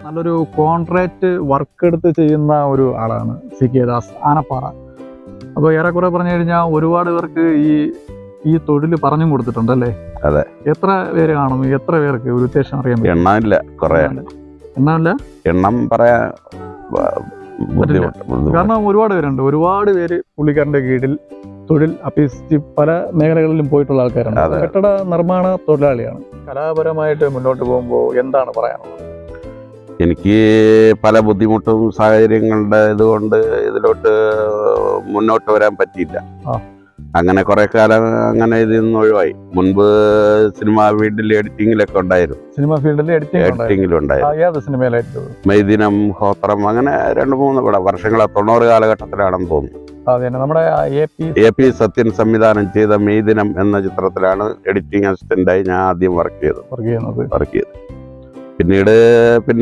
നല്ലൊരു contract work എടുത്ത് ചെയ്യുന്ന ഒരു ആളാണ് സി കെ ദാസ് ആനപ്പാറ. അപ്പോൾ ഏറെക്കുറെ പറഞ്ഞു കഴിഞ്ഞാൽ ഒരുപാട് പേർക്ക് ഈ ഈ തൊഴിൽ പറഞ്ഞും കൊടുത്തിട്ടുണ്ട് അല്ലേ അതെ. എത്ര പേര് കാണും? എത്ര പേർക്ക്? ഒരു ഉദ്ദേശം അറിയാൻ പറ്റും എണ്ണമില്ല കുറെ. എണ്ണമില്ല? എണ്ണം പറയാൻ. കാരണം ഒരുപാട് പേരുണ്ട്. ഒരുപാട് പേര് പുള്ളിക്കാരന്റെ കീഴിൽ തൊഴിൽ അഭ്യസിച്ച് പല മേഖലകളിലും പോയിട്ടുള്ള ആൾക്കാരുണ്ട്. അതെ. കെട്ടിട നിർമ്മാണ തൊഴിലാളിയാണ്. കലാപരമായിട്ട് മുന്നോട്ട് പോകുമ്പോൾ എന്താണ് പറയാനുള്ളത്? എനിക്ക് പല ബുദ്ധിമുട്ടും സാഹചര്യങ്ങളുടെ ഇതുകൊണ്ട് ഇതിലോട്ട് മുന്നോട്ട് വരാൻ പറ്റിയില്ല. അങ്ങനെ കുറെ കാലം അങ്ങനെ ഇതിൽ നിന്ന് ഒഴിവായി. മുൻപ് സിനിമ ഫീൽഡിൽ എഡിറ്റിംഗിലൊക്കെ ഉണ്ടായിരുന്നു. സിനിമ ഫീൽഡിൽ എഡിറ്റിംഗ് ഉണ്ടായിരുന്നു. എഡിറ്റിങ്ങിലുണ്ടായിരുന്നു. ആ, ഏത് മൈദിനം ഹോത്രം അങ്ങനെ രണ്ട് മൂന്ന് പടം. വർഷങ്ങളെ തൊണ്ണൂറ് കാലഘട്ടത്തിലാണെന്ന് തോന്നുന്നു. നമ്മുടെ എ പി സത്യൻ സംവിധാനം ചെയ്ത മെയ്ദിനം എന്ന ചിത്രത്തിലാണ് എഡിറ്റിംഗ് അസിസ്റ്റന്റായി ഞാൻ ആദ്യം വർക്ക് ചെയ്തത്. വർക്ക് ചെയ്തത്. പിന്നീട് പിന്നെ